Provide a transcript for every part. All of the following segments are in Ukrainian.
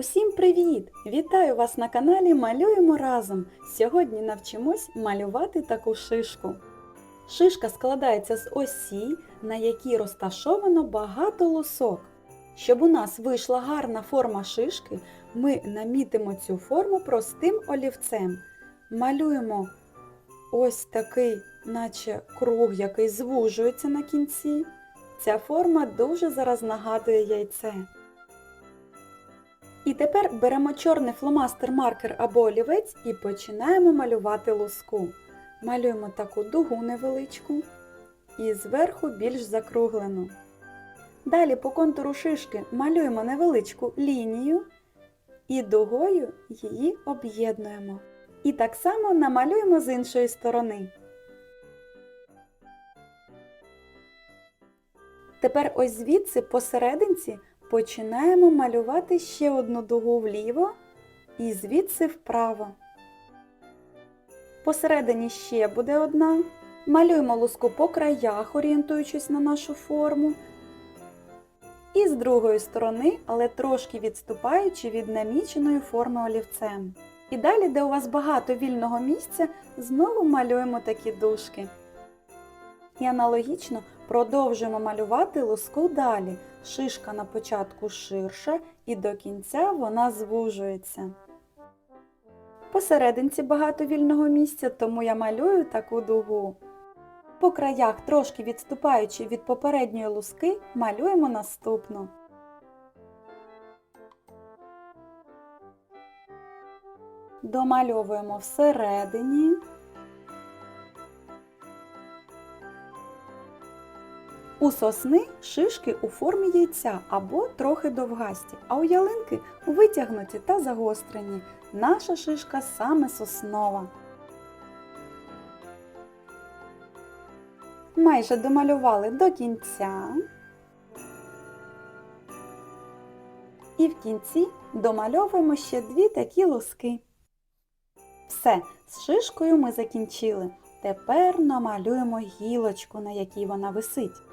Усім привіт! Вітаю вас на каналі Малюємо разом. Сьогодні навчимось малювати таку шишку. Шишка складається з осі, на якій розташовано багато лусок. Щоб у нас вийшла гарна форма шишки, ми намітимо цю форму простим олівцем. Малюємо ось такий, наче круг, який звужується на кінці. Ця форма дуже зараз нагадує яйце. І тепер беремо чорний фломастер-маркер або олівець і починаємо малювати луску. Малюємо таку дугу невеличку і зверху більш закруглену. Далі по контуру шишки малюємо невеличку лінію і дугою її об'єднуємо. І так само намалюємо з іншої сторони. Тепер ось звідси посерединці починаємо малювати ще одну дугу вліво і звідси вправо. Посередині ще буде одна. Малюємо луску по краях, орієнтуючись на нашу форму. І з другої сторони, але трошки відступаючи від наміченої форми олівцем. І далі, де у вас багато вільного місця, знову малюємо такі дужки. І аналогічно продовжуємо малювати луску далі. Шишка на початку ширша і до кінця вона звужується. Посерединці багато вільного місця, тому я малюю таку дугу. По краях, трошки відступаючи від попередньої луски, малюємо наступну. Домальовуємо всередині. У сосни шишки у формі яйця або трохи довгасті, а у ялинки витягнуті та загострені. Наша шишка саме соснова. Майже домалювали до кінця. І в кінці домальовуємо ще дві такі луски. Все, з шишкою ми закінчили. Тепер намалюємо гілочку, на якій вона висить.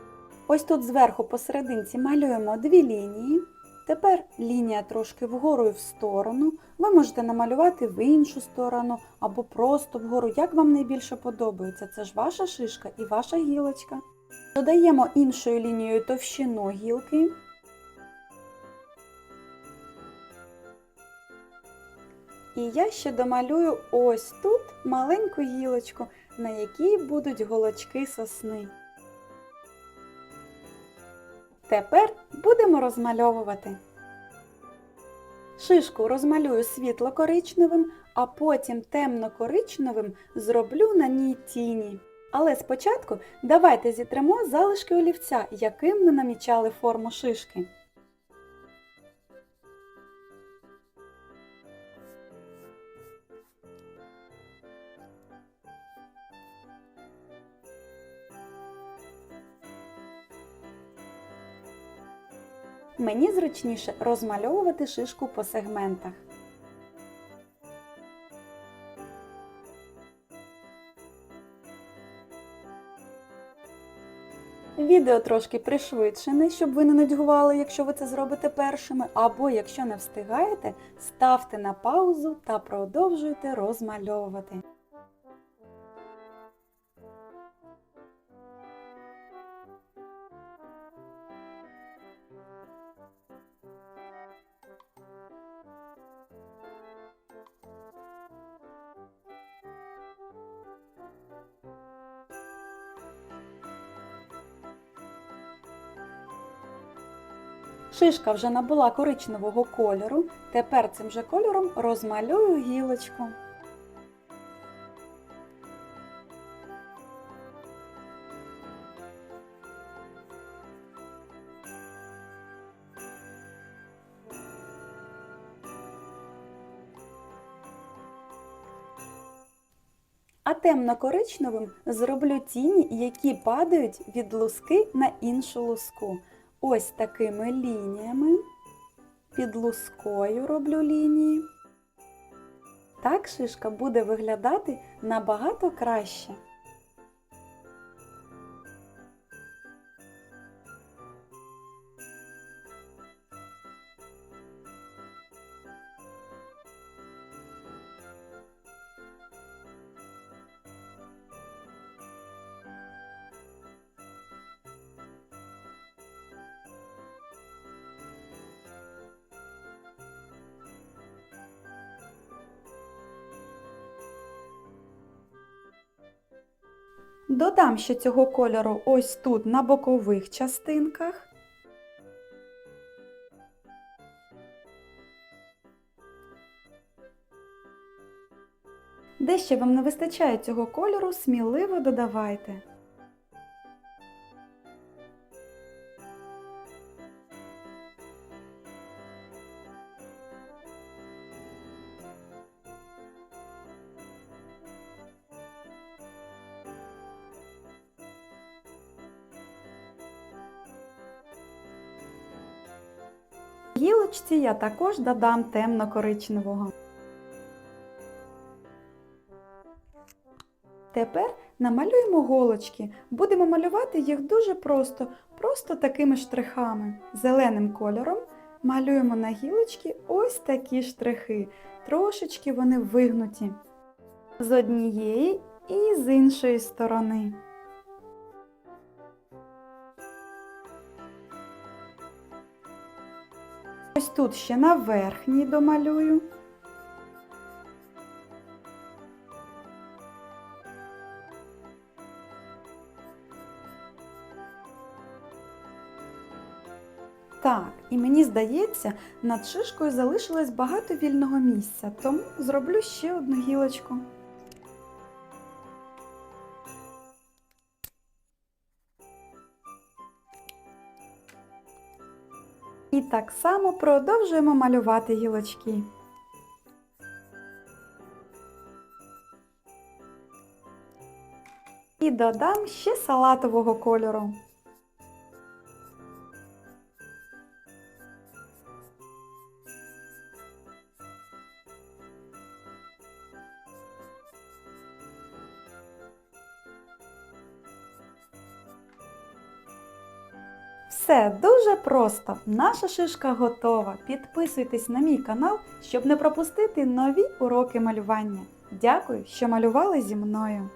Ось тут зверху посерединці малюємо дві лінії. Тепер лінія трошки вгору і в сторону. Ви можете намалювати в іншу сторону або просто вгору, як вам найбільше подобається. Це ж ваша шишка і ваша гілочка. Додаємо іншою лінією товщину гілки. І я ще домалюю ось тут маленьку гілочку, на якій будуть голочки сосни. Тепер будемо розмальовувати. Шишку розмалюю світло-коричневим, а потім темно-коричневим зроблю на ній тіні. Але спочатку давайте зітремо залишки олівця, яким ми намічали форму шишки. Мені зручніше розмальовувати шишку по сегментах. Відео трошки пришвидшене, щоб ви не нудьгували, якщо ви це зробите першими, або якщо не встигаєте, ставте на паузу та продовжуйте розмальовувати. Шишка вже набула коричневого кольору. Тепер цим же кольором розмалюю гілочку. А темно-коричневим зроблю тіні, які падають від луски на іншу луску. Ось такими лініями. Під лускою роблю лінії. Так шишка буде виглядати набагато краще. Додам ще цього кольору ось тут на бокових частинках. Де ще вам не вистачає цього кольору, сміливо додавайте. Гілочці я також додам темно-коричневого. Тепер намалюємо голочки. Будемо малювати їх дуже просто, просто такими штрихами. Зеленим кольором малюємо на гілочки ось такі штрихи. Трошечки вони вигнуті з однієї і з іншої сторони. Ось тут ще на верхній домалюю. Так, і мені здається, над шишкою залишилось багато вільного місця, тому зроблю ще одну гілочку. І так само продовжуємо малювати гілочки. І додам ще салатового кольору. Все дуже просто. Наша шишка готова. Підписуйтесь на мій канал, щоб не пропустити нові уроки малювання. Дякую, що малювали зі мною.